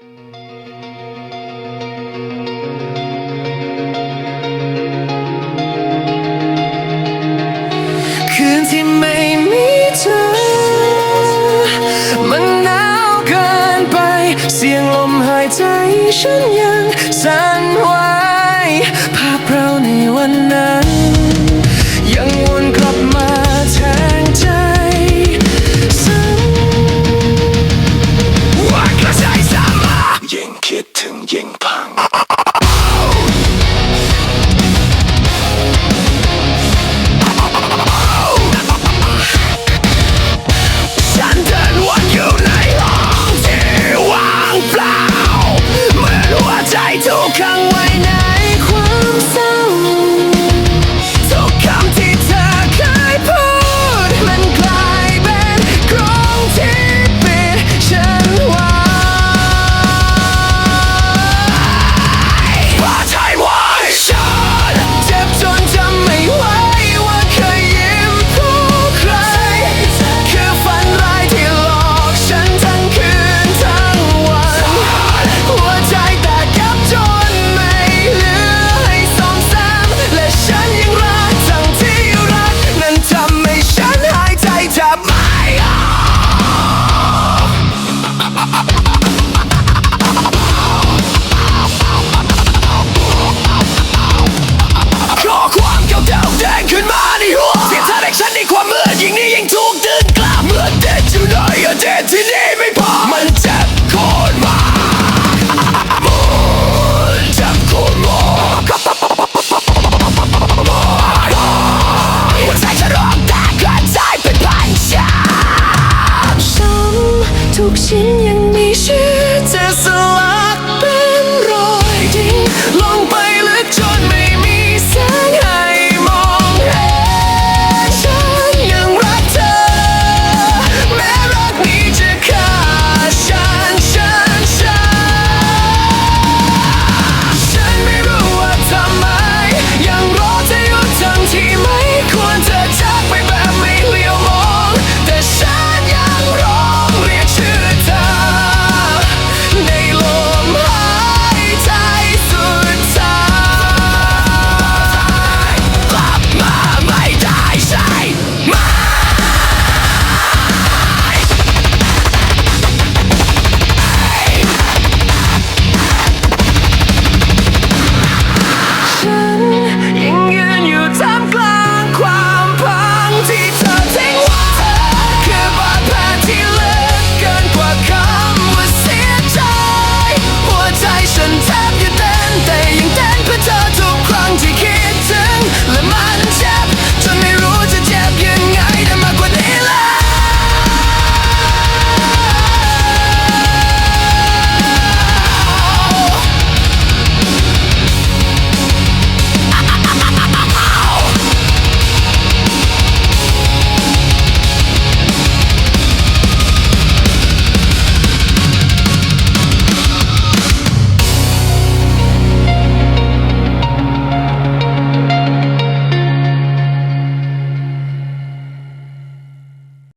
คืนที่ไม่มีเธอ มันหนาวเกินไป เสียงลมหายใจฉันยัง ไหนความสั้า 혹시